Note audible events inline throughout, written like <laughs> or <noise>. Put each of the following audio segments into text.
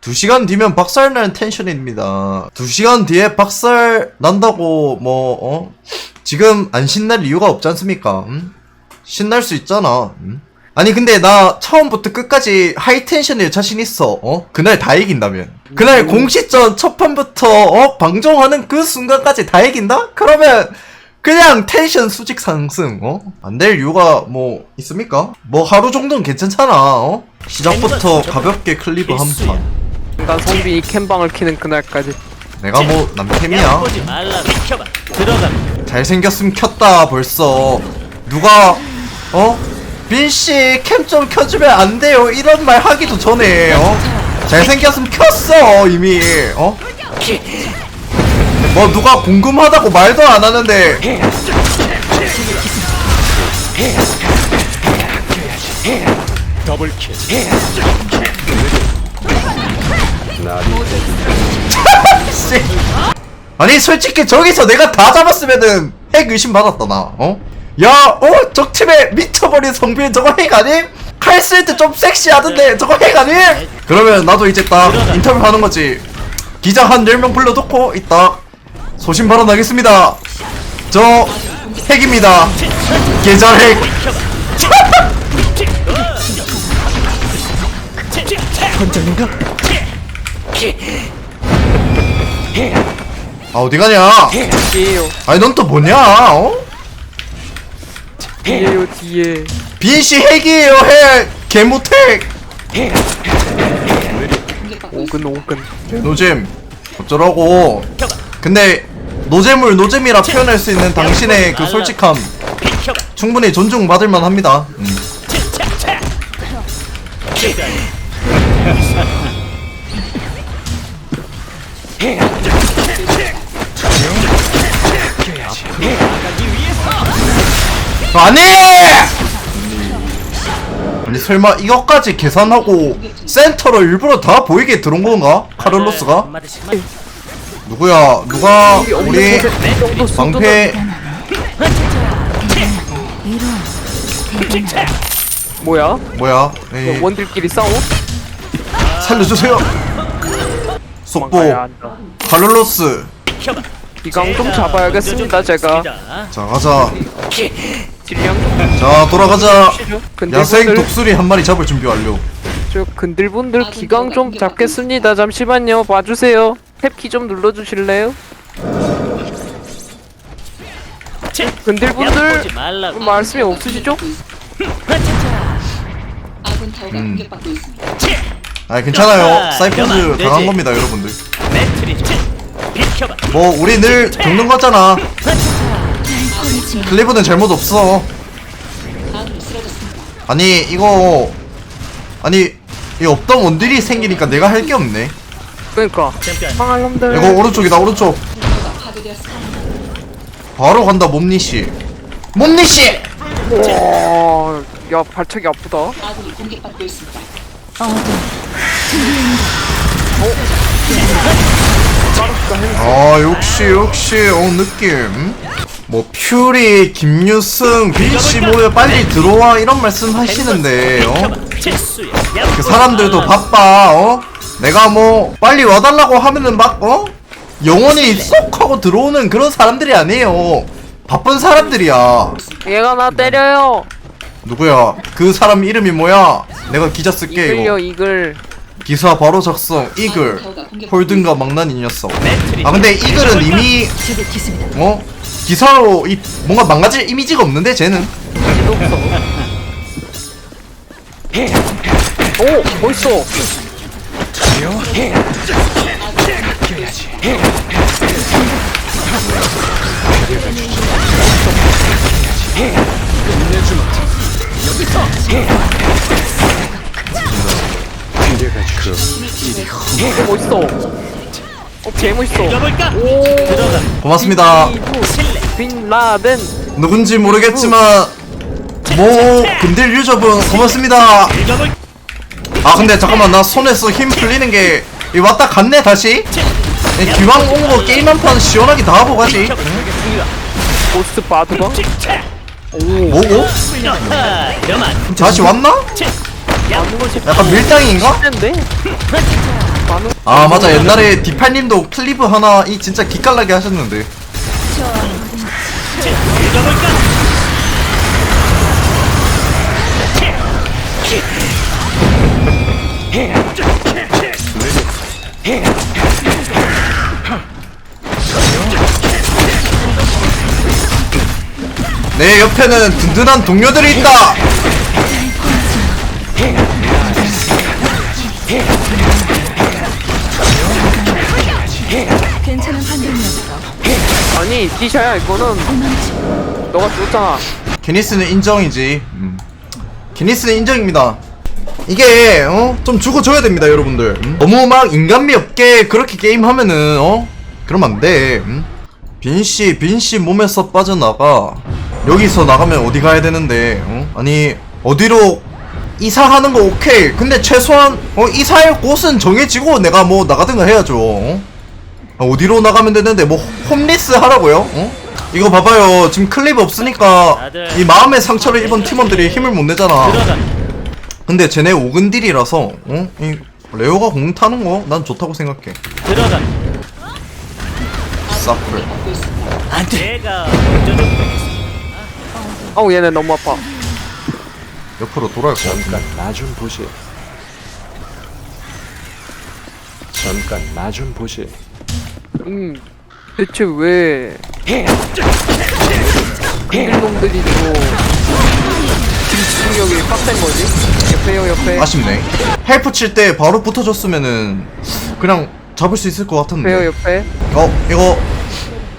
2시간 뒤면 박살 나는 텐션입니다. 2시간 뒤에 박살 난다고 뭐 어? 지금 안 신날 이유가 없지 않습니까? 음? 신날 수 있잖아. 음? 아니 근데 나 처음부터 끝까지 하이텐션에 자신 있어. 어? 그날 다 이긴다면. 그날 공시전 첫 판부터 어? 방종하는 그 순간까지 다 이긴다? 그러면 그냥 텐션 수직 상승. 어? 안 될 이유가 뭐 있습니까? 뭐 하루 정도는 괜찮잖아. 어? 시작부터 가볍게 클리브 한 판. 난 성빈이 캠방을 키는 그날까지 내가 뭐 남캠이야. 보지 말라 비켜봐 들어가 잘생겼으면 켰다 벌써 누가 어? 빈씨 캠 좀 켜주면 안 돼요 이런 말 하기도 전에 어? 잘생겼으면 켰어 이미 어? 뭐 누가 궁금하다고 말도 안 하는데 더블킬 씨. <laughs> 아니 솔직히 저기서 내가 다 잡았으면은 핵 의심 받았다 나 어? 야 어? 적 팀에 미쳐버린 성빈 저거 핵 아님? 칼쓸때좀 섹시하던데 저거 핵 아님? 그러면 나도 이제 딱 인터뷰 하는 거지 기자 한 10명 불러놓고 이따 소신 발언하겠습니다 저 핵입니다 계절 핵 <laughs> 건전인가? 아 어디 가냐? 뒤에요. 아니 넌 또 뭐냐? 어? 뒤에요 뒤에. 빈씨 핵이에요 핵! 개무택! 오근 오근. 노잼. 어쩌라고. 근데 노잼을 노잼이라 표현할 수 있는 당신의 그 솔직함. 충분히 존중받을 만합니다. 음. 아니! 아니 설마 이것까지 계산하고 센터로 일부러 다 보이게 들어온 건가? 카를로스가? 누구야? 누가 우리 방패 뭐야 뭐야? 에이, 원딜끼리 싸워? 살려주세요. 속보 도망가야 한다 카를로스. 비켜봐 기강 좀 잡아야겠습니다 제가 자 가자. 질량 좀 자 돌아가자. 야생 독수리 한 마리 잡을 준비 완료. 저 근딜분들 기강 좀 잡겠습니다 잠시만요 봐주세요 탭키 좀 눌러주실래요? 보지 말라 말씀이 없으시죠? 아군 타워가 음. 공격받고 있습니다. 아 괜찮아요. 야, 사이퍼즈 되지. 겁니다 여러분들. 뭐 우리 늘 겪는 거잖아. 클리브는 잘못 없어. 아니 이거 아니 이 없던 원딜이 생기니까 내가 할 게 없네. 그러니까 챔피언 망할 놈들 이거 오른쪽이다 오른쪽. 바로 간다 몸니 씨. 몸니 씨. 와, 야 발차기 아프다. 아군이 공격받고 있습니다. 아 역시 역시 어 느낌 뭐 퓨리 김유승 비씨 모여 빨리 들어와 이런 말씀 하시는데 어? 그 사람들도 바빠 어? 내가 뭐 빨리 와달라고 하면은 막 어? 영원히 쏙 하고 들어오는 그런 사람들이 아니에요 바쁜 사람들이야 얘가 나 때려요. 누구야? 그 사람 이름이 뭐야? 내가 기자 쓸게 이글요 이거 이글. 기사 바로 작성 이글. 홀든가 망난 이 녀석. 아 근데 이글은 이미 어? 기사로 이 뭔가 망가질 이미지가 없는데 쟤는? 오, 멋있어. 오, 멋있어. 어, 개 멋있어. 들어가 고맙습니다 실내 빈 라덴. 누군지 모르겠지만 뭐 근딜 유저분 고맙습니다 읽어볼 아 근데 잠깐만 나 손에서 힘 풀리는 게 이 왔다 갔네 다시 이 기왕 온 거 게임 한 판 시원하게 다 하고 가지 바드가. 오, 뭐고? 다시 왔나? 약간 밀당인가? 아 맞아 옛날에 디팔님도 클리브 하나 이 진짜 기깔나게 하셨는데 내 옆에는 든든한 동료들이 있다 괜찮은 판단이었어. 아니 디샤야 이거는 너가 줬잖아 기니스는 인정이지 음. 기니스는 인정입니다 이게 어? 좀 죽어줘야 됩니다 여러분들 음? 너무 막 인간미 없게 그렇게 게임하면은 어? 그러면 안 돼 음? 빈씨 빈씨 몸에서 빠져나가 여기서 나가면 어디 가야 되는데 어? 아니 어디로 이사하는 거 오케이 근데 최소한 어, 이사할 곳은 정해지고 내가 뭐 나가든가 해야죠 어? 아, 어디로 나가면 되는데 뭐 홈리스 하라고요? 어? 이거 봐봐요 지금 클립 없으니까 이 마음의 상처를 입은 팀원들이 힘을 못 내잖아. 근데 쟤네 오근딜이라서 어? 이 레오가 공 타는 거 난 좋다고 생각해 들어가. 있습니다. 안돼. 어우 얘네 너무 아파 옆으로 돌아갈 것 같은데 잠깐 나좀 보시. 잠깐 나 좀 보시. 음 대체 왜 근딜놈들이 또 집중력이 빡센 거지? 옆에요 옆에 아쉽네 헬프 칠 때 바로 붙어줬으면은 그냥 잡을 수 있을 것 옆에요 같은데 옆에 어 이거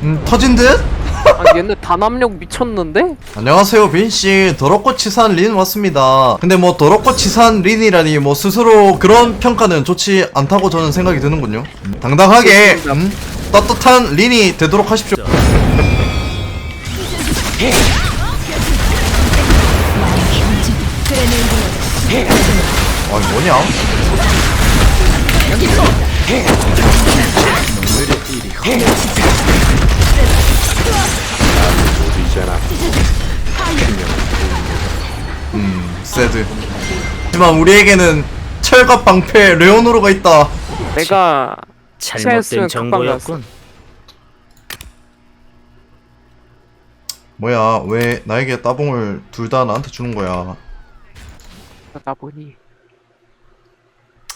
음 터진 듯? 아 얘네 단합력 미쳤는데? 안녕하세요 빈씨. 더럽고 치사한 린 왔습니다. 근데 뭐 더럽고 치사한 린이라니 뭐 스스로 그런 평가는 좋지 않다고 저는 생각이 드는군요. 음, 당당하게 음, 떳떳한 린이 되도록 하십시오. 아 이거 뭐냐 하지만 우리에게는 철갑 방패 레오노르가 있다. 내가 잘못된 정보였군. 뭐야 왜 나에게 따봉을 둘 다 나한테 주는 거야? 나 보니